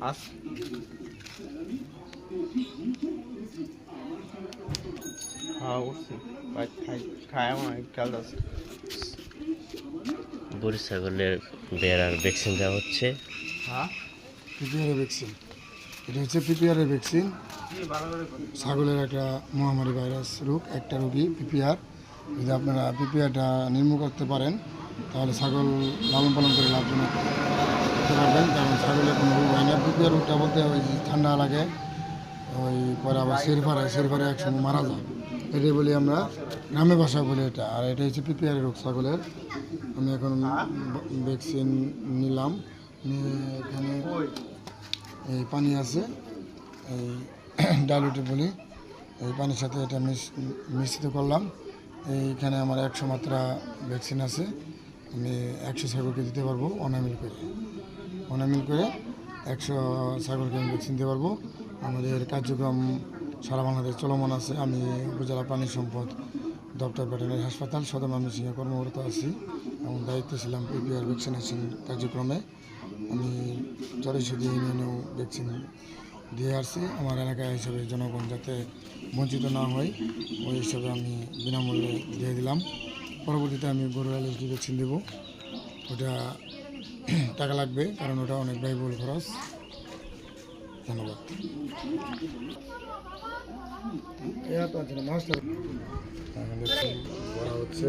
আস। হ্যাঁ উঠছি খাই আমার খেয়াল আছে বুড়ি ছাগলের বেড়ার ভ্যাকসিন দেওয়া হচ্ছে। হ্যাঁ? পিপিআরের ভ্যাকসিন এটা হচ্ছে পিপিআরের ভ্যাকসিন ছাগলের একটা মহামারী ভাইরাস রোগ একটা রোগী পিপিআর। যদি আপনারা পিপিআরটা নির্মূল করতে পারেন, তাহলে ছাগল লালন পালন করে লাভজনক করতে পারবেন। কারণ ছাগলের কোনো রোগ হয় না। পিপিআর রোগটা বলতে ওই ঠান্ডা লাগে, ওই পরে আবার শেরফারে শেরফারে একসঙ্গে মারা যায়। এটাই বলি আমরা গ্রামে ভাষা বলি এটা। আর এটা হচ্ছে পিপিআরের রোগ ছাগলের। আমি এখন ভ্যাকসিন নিলাম। এখানে এই পানি আছে, এই ডালুটি বলি। এই পানির সাথে এটা মিশ- মিশ্রিত করলাম। এইখানে আমার একশো মাত্রা ভ্যাকসিন আছে। আমি একশো ছাগলকে দিতে পারব, অনামিল করে। অনামিল করে একশো ছাগলকে আমি ভ্যাকসিন দিতে পারব। আমাদের কার্যক্রম সারা বাংলাদেশ চলমান আছে। আমি উপজেলা প্রাণী সম্পদ দপ্তর ভেটেরিনারি হাসপাতাল সদর ময়মনসিংহে কর্মরত আছি। এবং দায়িত্ব ছিলাম পিপিআর ভ্যাকসিনেশন কার্যক্রমে। আমি চরিশুদি ইউনিয়নেও ভ্যাকসিন দিয়ে আসছি। আমার এলাকায় হিসেবে জনগণ যাতে বঞ্চিত না হয়, ওই হিসাবে আমি বিনামূল্যে দিয়ে দিলাম। পরবর্তীতে আমি গরুর অ্যালার্জি ভ্যাকসিন দেবো। ওটা টাকা লাগবে, কারণ ওটা অনেক ব্যয়বহুল খরচ। ধন্যবাদ। হচ্ছে।